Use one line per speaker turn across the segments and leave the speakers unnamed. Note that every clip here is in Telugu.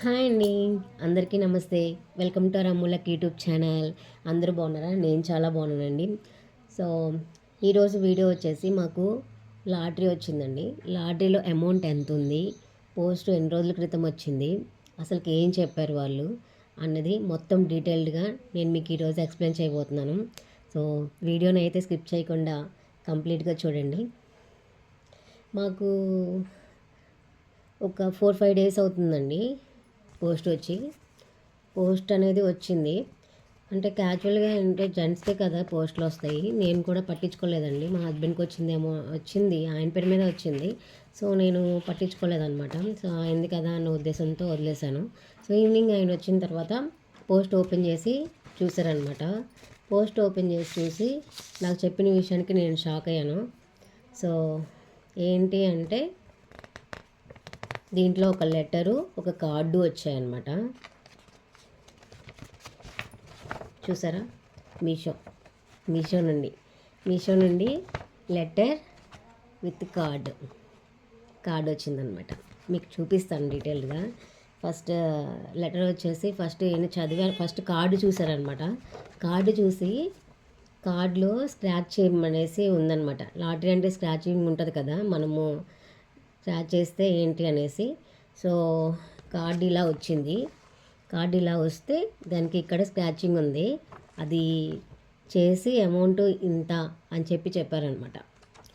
హాయ్ అండి. అందరికీ నమస్తే. వెల్కమ్ టు రమ్ములక్ యూట్యూబ్ ఛానల్. అందరూ బాగున్నారా? నేను చాలా బాగున్నానండి. సో ఈరోజు వీడియో వచ్చేసి మాకు లాటరీ వచ్చిందండి. లాటరీలో అమౌంట్ ఎంత ఉంది పోస్ట్ ఎన్ని రోజుల క్రితం వచ్చింది? అసలుకి ఏం చెప్పారు వాళ్ళు? అన్నది మొత్తం డీటెయిల్డ్గా నేను మీకు ఈరోజు ఎక్స్ప్లెయిన్ చేయబోతున్నాను. సో వీడియోని అయితే స్కిప్ చేయకుండా కంప్లీట్గా చూడండి. మాకు ఒక ఫోర్ ఫైవ్ డేస్ అవుతుందండి. పోస్ట్ వచ్చి పోస్ట్ అనేది వచ్చింది. అంటే క్యాజువల్గా అంటే జెంట్స్కే కదా పోస్టులు వస్తాయి. నేను కూడా పట్టించుకోలేదండి. మా హస్బెండ్కి వచ్చిందేమో వచ్చింది. ఆయన పేరు మీద వచ్చింది. సో నేను పట్టించుకోలేదన్నమాట. సో అయింది కదా అన్న ఉద్దేశంతో వదిలేశాను. సో ఈవినింగ్ ఆయన వచ్చిన తర్వాత పోస్ట్ ఓపెన్ చేసి చూసారనమాట పోస్ట్ ఓపెన్ చేసి చూసి నాకు చెప్పిన విషయానికి నేను షాక్ అయ్యాను. సో ఏంటి అంటే దీంట్లో ఒక లెటరు ఒక కార్డు వచ్చాయన్నమాట. చూసారా? మీషో. మీషో నుండి. మీషో నుండి లెటర్ విత్ కార్డు. కార్డు వచ్చిందనమాట మీకు చూపిస్తాను డీటెయిల్గా ఫస్ట్ లెటర్ వచ్చేసి ఫస్ట్ నేను చదివారు ఫస్ట్ కార్డు చూసారనమాట కార్డు చూసి కార్డులో స్క్రాచ్ చేయమనేసి ఉందనమాట లాటరీ అంటే స్క్రాచింగ్ ఉంటుంది కదా మనము స్క్రాచ్ చేస్తే ఏంటి అనేసి. సో కార్డు ఇలా వచ్చింది. కార్డ్ ఇలా వస్తే దానికి ఇక్కడ స్క్రాచింగ్ ఉంది. అది చేసి అమౌంట్ ఇంత అని చెప్పి చెప్పారనమాట.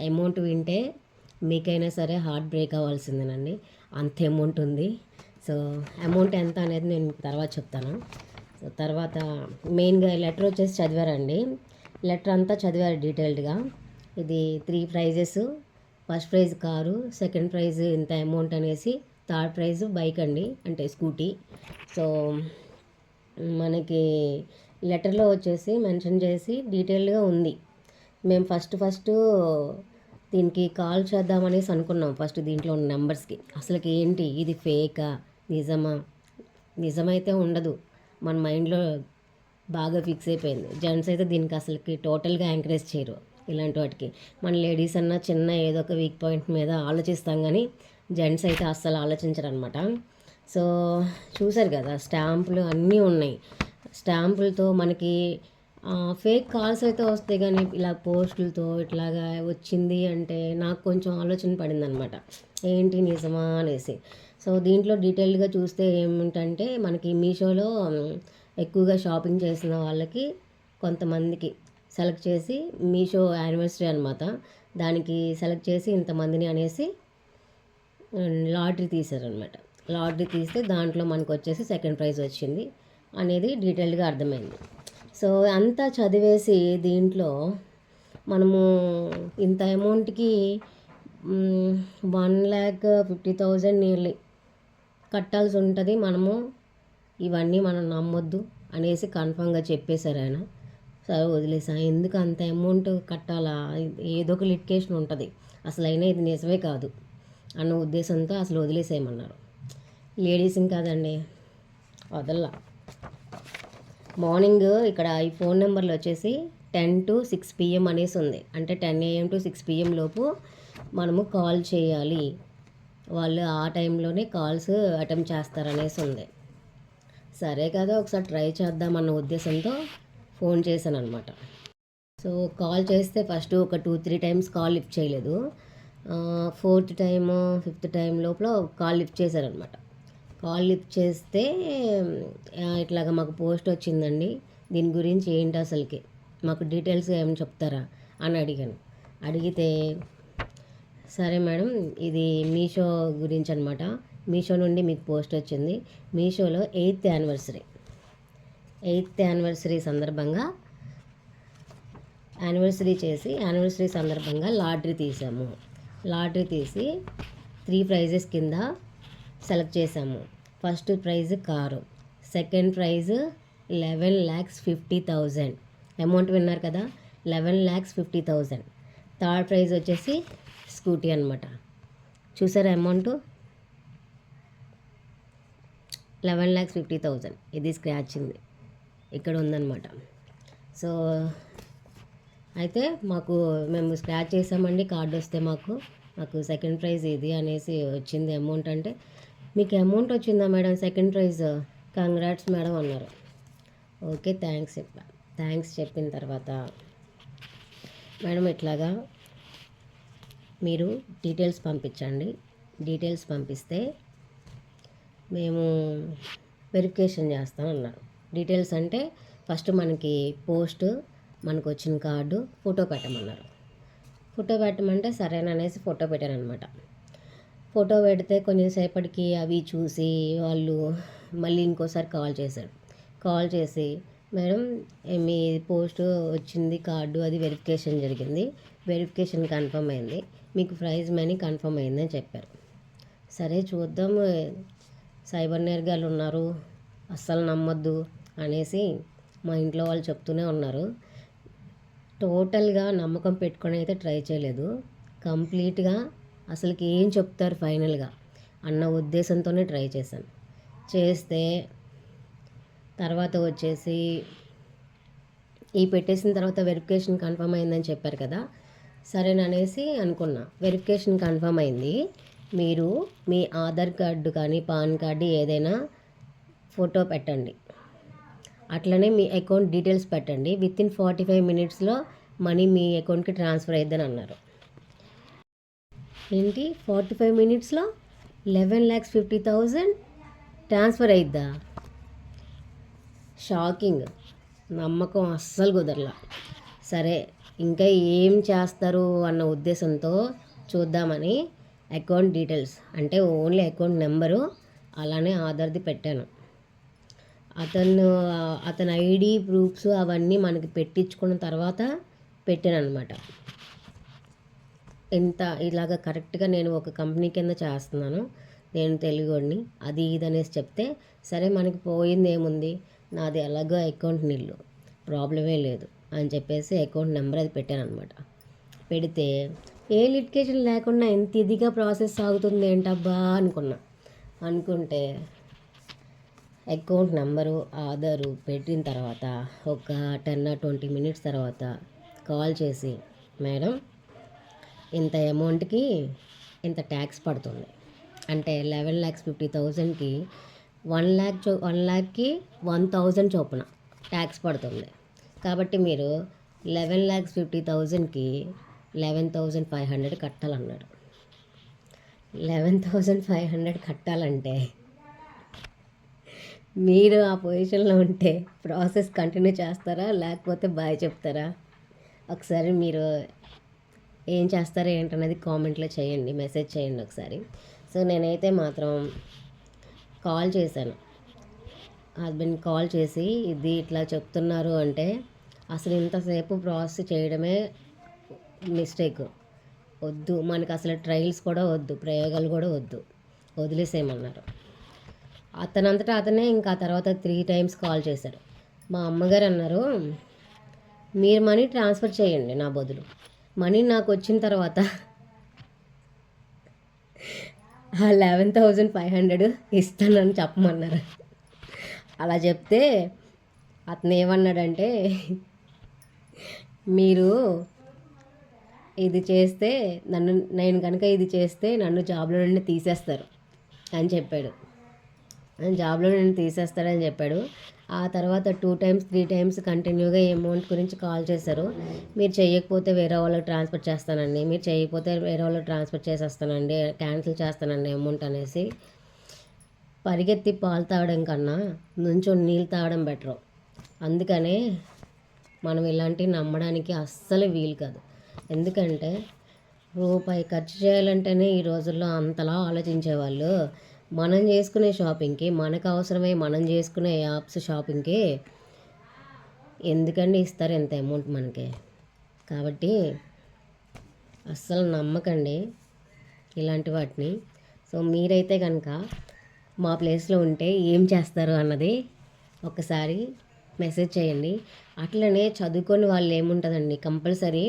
అమౌంట్ వింటే మీకైనా సరే హార్ట్ బ్రేక్ అవ్వాల్సిందేనండి. అంత అమౌంట్ ఉంది. సో అమౌంట్ ఎంత అనేది నేను తర్వాత చెప్తాను. సో తర్వాత మెయిన్గా లెటర్ వచ్చేసి చదివారండి. లెటర్ అంతా చదివారు డీటెయిల్డ్గా. ఇది three prizes. First prize car second prize ఇంత అమౌంట్ అనేసి థర్డ్ ప్రైజ్ బైక్ అండి అంటే స్కూటీ. సో మనకి లెటర్లో వచ్చేసి మెన్షన్ చేసి డీటెయిల్గా ఉంది. మేము ఫస్ట్ ఫస్ట్ దీనికి కాల్ చేద్దామనేసి అనుకున్నాం ఫస్ట్ దీంట్లో ఉన్న నెంబర్స్కి. అసలుకి ఏంటి? ఇది ఫేకా? నిజమా? నిజమైతే ఉండదు. మన మైండ్లో బాగా ఫిక్స్ అయిపోయింది. జెంట్స్ అయితే దీనికి అసలుకి టోటల్గా ఎంకరేజ్ చేయరు. ఇలాంటి వాటికి. మన లేడీస్ అన్న చిన్న ఏదో ఒక వీక్ పాయింట్ మీద ఆలోచిస్తాం కానీ జెంట్స్ అయితే అస్సలు ఆలోచించరు అనమాట సో చూసారు కదా స్టాంపులు అన్నీ ఉన్నాయి. స్టాంపులతో మనకి ఫేక్ కాల్స్ అయితే వస్తాయి కానీ ఇలా పోస్టులతో ఇట్లాగా వచ్చింది అంటే నాకు కొంచెం ఆలోచన పడింది అనమాట ఏంటి నిజమా అనేసి. సో దీంట్లో డీటెయిల్డ్గా చూస్తే ఏమిటంటే మనకి మీషోలో ఎక్కువగా షాపింగ్ చేసిన వాళ్ళకి కొంతమందికి సెలెక్ట్ చేసి మీషో యానివర్సరీ అనమాట దానికి సెలెక్ట్ చేసి ఇంతమందిని అనేసి లాటరీ తీశారనమాట లాటరీ తీస్తే దాంట్లో మనకు వచ్చేసి సెకండ్ ప్రైజ్ వచ్చింది అనేది డీటెయిల్డ్గా అర్థమైంది. సో అంతా చదివేసి దీంట్లో మనము ఇంత అమౌంట్కి one lakh fifty thousand nearly కట్టాల్సి ఉంటుంది మనము. ఇవన్నీ మనం నమ్మొద్దు అనేసి కన్ఫామ్గా చెప్పేశారు ఆయన. సరే వదిలేసా. ఎందుకు అంత అమౌంట్ కట్టాలా? ఏదో ఒక లిటికేషన్ ఉంటుంది. అసలు అయినా ఇది నిజమే కాదు అన్న ఉద్దేశంతో అసలు వదిలేసేయమన్నారు. లేడీస్ని కాదండి వదల్లా. మార్నింగ్ ఇక్కడ ఈ ఫోన్ నెంబర్లు వచ్చేసి టెన్ టు సిక్స్ పిఎం అనేసి ఉంది. అంటే ten AM to six PM లోపు మనము కాల్ చేయాలి. వాళ్ళు ఆ టైంలోనే కాల్స్ అటెంప్ట్ చేస్తారనేసి ఉంది. సరే కదా ఒకసారి ట్రై చేద్దామన్న ఉద్దేశంతో ఫోన్ చేశాను అనమాట సో కాల్ చేస్తే ఫస్ట్ ఒక two three times call lift చేయలేదు. ఫోర్త్ టైమ్ ఫిఫ్త్ టైం లోపల కాల్ లిఫ్ట్ చేశారనమాట కాల్ లిఫ్ట్ చేస్తే ఇట్లాగా మాకు పోస్ట్ వచ్చిందండి. దీని గురించి ఏంటి అసలుకి? మాకు డీటెయిల్స్ ఏమైనా చెప్తారా? అని అడిగాను. అడిగితే సరే మేడం ఇది మీషో గురించి అనమాట మీషో నుండి మీకు పోస్ట్ వచ్చింది. మీషోలో ఎయిత్ యానివర్సరీ. ఎయిత్ యానివర్సరీ సందర్భంగా యానివర్సరీ చేసి యానివర్సరీ సందర్భంగా లాటరీ తీసాము. లాటరీ తీసి త్రీ ప్రైజెస్ కింద సెలెక్ట్ చేసాము. First prize car. Second prize eleven lakhs fifty thousand. Amount విన్నారు కదా? Eleven lakhs fifty thousand. Third prize వచ్చేసి స్కూటీ అనమాట చూసారా amount? Eleven lakhs fifty thousand. ఇది స్క్రాచింది ఇక్కడ ఉందన్నమాట. సో అయితే మాకు మేము స్క్రాచ్ చేసామండి కార్డు వస్తే మాకు. మాకు సెకండ్ ప్రైజ్ ఇది అనేసి వచ్చింది అమౌంట్ అంటే. మీకు అమౌంట్ వచ్చిందా madam? Second prize congrats madam అన్నారు. ఓకే థ్యాంక్స్ చెప్పా. థ్యాంక్స్ చెప్పిన తర్వాత మేడం ఇట్లాగా మీరు డీటెయిల్స్ పంపించండి. డీటెయిల్స్ పంపిస్తే మేము వెరిఫికేషన్ చేస్తాం అన్నారు. డీటెయిల్స్ అంటే ఫస్ట్ మనకి పోస్ట్ మనకు వచ్చిన కార్డు ఫోటో పెట్టమన్నారు. ఫోటో పెట్టమంటే సరేననేసి ఫోటో పెట్టాను అనమాట ఫోటో పెడితే కొంచెంసేపటికి అవి చూసి వాళ్ళు మళ్ళీ ఇంకోసారి కాల్ చేశాడు కాల్ చేసి మేడం మీ పోస్ట్ వచ్చింది కార్డు అది వెరిఫికేషన్ జరిగింది వెరిఫికేషన్ కన్ఫర్మ్ అయింది మీకు ప్రైజ్ మనీ కన్ఫర్మ్ అయిందని చెప్పారు. సరే చూద్దాం సైబర్ నేర్గాలు ఉన్నారు అస్సలు నమ్మొద్దు అనేసి మా ఇంట్లో వాళ్ళు చెప్తూనే ఉన్నారు. టోటల్గా నమ్మకం పెట్టుకొని అయితే ట్రై చేయలేదు. కంప్లీట్గా అసలుకి ఏం చెప్తారు ఫైనల్గా అన్న ఉద్దేశంతోనే ట్రై చేశాను. చేస్తే తర్వాత వచ్చేసి ఈ పెట్టేసిన తర్వాత వెరిఫికేషన్ కన్ఫర్మ్ అయిందని చెప్పారు కదా సరేననేసి అనుకున్నా. వెరిఫికేషన్ కన్ఫర్మ్ అయింది. మీరు మీ ఆధార్ కార్డు కానీ పాన్ కార్డు ఏదైనా ఫోటో పెట్టండి. అట్లనే మీ అకౌంట్ డీటెయిల్స్ పెట్టండి. విత్ ఇన్ ఫార్టీ ఫైవ్ మినిట్స్లో మనీ మీ అకౌంట్కి ట్రాన్స్ఫర్ అయ్యిద్దని అన్నారు. ఏంటి? ఫార్టీ ఫైవ్ మినిట్స్లో eleven lakhs fifty thousand transfer అయిద్దా? Shocking నమ్మకం అస్సలు కుదరలా. సరే ఇంకా ఏం చేస్తారు అన్న ఉద్దేశంతో చూద్దామని అకౌంట్ డీటెయిల్స్ అంటే ఓన్లీ అకౌంట్ నెంబరు అలానే ఆధార్ది పెట్టాను. అతను అతని ఐడి ప్రూఫ్స్ అవన్నీ మనకి పెట్టించుకున్న తర్వాత పెట్టాను అనమాట ఎంత ఇలాగ కరెక్ట్గా నేను ఒక కంపెనీ కింద చేస్తున్నాను నేను తెలుగుని అది ఇది అనేసి చెప్తే సరే మనకి పోయింది ఏముంది? నాది ఎలాగో అకౌంట్ నిల్లు ప్రాబ్లమే లేదు అని చెప్పేసి అకౌంట్ నెంబర్ అది పెట్టాను అనమాట పెడితే ఏ లిటికేషన్ లేకుండా ఎంత ఇదిగా ప్రాసెస్ సాగుతుంది ఏంటబ్బా అనుకున్నా. అనుకుంటే అకౌంట్ నెంబరు ఆధారు పెట్టిన తర్వాత ఒక టెన్ ట్వంటీ మినిట్స్ తర్వాత కాల్ చేసి మేడం ఇంత అమౌంట్కి ఇంత ట్యాక్స్ పడుతుంది. అంటే లెవెన్ ల్యాక్స్ ఫిఫ్టీ థౌజండ్కి వన్ ల్యాక్ చో వన్ ల్యాక్కి వన్ థౌజండ్ చొప్పున ట్యాక్స్ పడుతుంది. కాబట్టి మీరు లెవెన్ ల్యాక్స్ ఫిఫ్టీ థౌజండ్కి లెవెన్ థౌజండ్ ఫైవ్ హండ్రెడ్ కట్టాలన్నాడు లెవెన్ థౌజండ్ ఫైవ్ హండ్రెడ్ కట్టాలంటే మీరు ఆ పొజిషన్లో ఉంటే ప్రాసెస్ కంటిన్యూ చేస్తారా? లేకపోతే బాయ్ చెప్తారా? ఒకసారి మీరు ఏం చేస్తారో ఏంటనేది కామెంట్లో చేయండి. మెసేజ్ చేయండి ఒకసారి. సో నేనైతే మాత్రం కాల్ చేశాను. హస్బెండ్ కాల్ చేసి ఇది ఇట్లా చెప్తున్నారు అంటే అసలు ఇంతసేపు ప్రాసెస్ చేయడమే మిస్టేక్. వద్దు. మనకు అసలు ట్రయల్స్ కూడా వద్దు. ప్రయోగాలు కూడా వద్దు. వదిలేసేయమన్నారు. అతనంతటా అతనే ఇంకా తర్వాత త్రీ టైమ్స్ కాల్ చేశాడు. మా అమ్మగారు అన్నారు మీరు మనీ ట్రాన్స్ఫర్ చేయండి నా బదులు. మనీ నాకు వచ్చిన తర్వాత ఆ లెవెన్ థౌజండ్ ఫైవ్ హండ్రెడ్ ఇస్తానని చెప్పమన్నారు. అలా చెప్తే అతను ఏమన్నాడంటే మీరు ఇది చేస్తే నన్ను నేను కనుక ఇది చేస్తే నన్ను జాబ్లో నుండి తీసేస్తారు అని చెప్పాడు. జాబ్లో నేను తీసేస్తాడని చెప్పాడు. ఆ తర్వాత టూ టైమ్స్ త్రీ టైమ్స్ కంటిన్యూగా అమౌంట్ గురించి కాల్ చేశారు. మీరు చేయకపోతే వేరే వాళ్ళకి ట్రాన్స్ఫర్ చేస్తానండి. మీరు చేయకపోతే వేరే వాళ్ళకి ట్రాన్స్ఫర్ చేసేస్తానండి క్యాన్సిల్ చేస్తానండి అమౌంట్ అనేసి. పరిగెత్తి పాలు తాగడం కన్నా నుంచో నీళ్ళు తాగడం బెటరు. అందుకనే మనం ఇలాంటివి నమ్మడానికి అస్సలు వీలు కాదు. ఎందుకంటే రూపాయి ఖర్చు చేయాలంటేనే ఈ రోజుల్లో అంతలా ఆలోచించేవాళ్ళు. మనం చేసుకునే షాపింగ్కి మనకు అవసరమై మనం చేసుకునే యాప్స్ షాపింగ్కి ఎందుకండి ఇస్తారు ఎంత అమౌంట్ మనకి? కాబట్టి అస్సలు నమ్మకండి ఇలాంటి వాటిని. సో మీరైతే కనుక మా ప్లేస్లో ఉంటే ఏం చేస్తారు అన్నది ఒకసారి మెసేజ్ చేయండి. అట్లనే చదువుకొని వాళ్ళు ఏముంటుందండి? కంపల్సరీ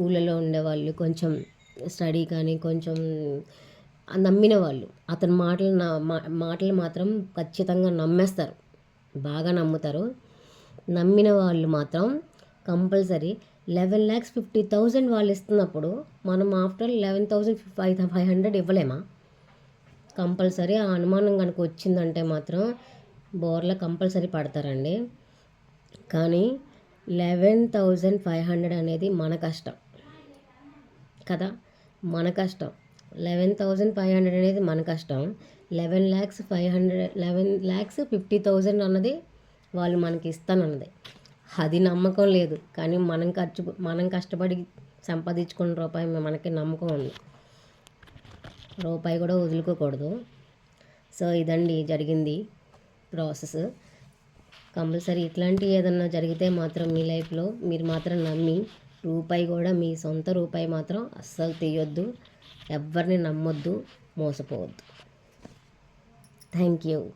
ఊళ్ళలో ఉండేవాళ్ళు కొంచెం స్టడీ కానీ కొంచెం నమ్మిన వాళ్ళు. అతని మాటలు మాటలు మాత్రం ఖచ్చితంగా నమ్మేస్తారు. బాగా నమ్ముతారు. నమ్మిన వాళ్ళు మాత్రం compulsory eleven lakhs fifty thousand వాళ్ళు ఇస్తున్నప్పుడు మనం after eleven thousand five five hundred ఇవ్వలేమా? Compulsory ఆ అనుమానం కనుక వచ్చిందంటే మాత్రం బోర్లో కంపల్సరీ పడతారండి. కానీ లెవెన్ థౌజండ్ ఫైవ్ హండ్రెడ్ అనేది మన కష్టం. కదా? మన కష్టం. లెవెన్ థౌజండ్ ఫైవ్ హండ్రెడ్ అనేది మన కష్టం. Eleven lakhs five hundred eleven lakhs fifty thousand అన్నది వాళ్ళు మనకి ఇస్తానన్నది. అది నమ్మకం లేదు. కానీ మనం ఖర్చు మనం కష్టపడి సంపాదించుకున్న రూపాయి మనకి నమ్మకం ఉంది. రూపాయి కూడా వదులుకోకూడదు. సో ఇదండి జరిగింది ప్రాసెస్. కంపల్సరీ ఇట్లాంటి ఏదన్నా జరిగితే మాత్రం మీ లైఫ్లో మీరు మాత్రం నమ్మి రూపాయి కూడా మీ సొంత రూపాయి మాత్రం అస్సలు తీయొద్దు. ఎవరిని నమ్మొద్దు మోసపోవద్దు. Thank you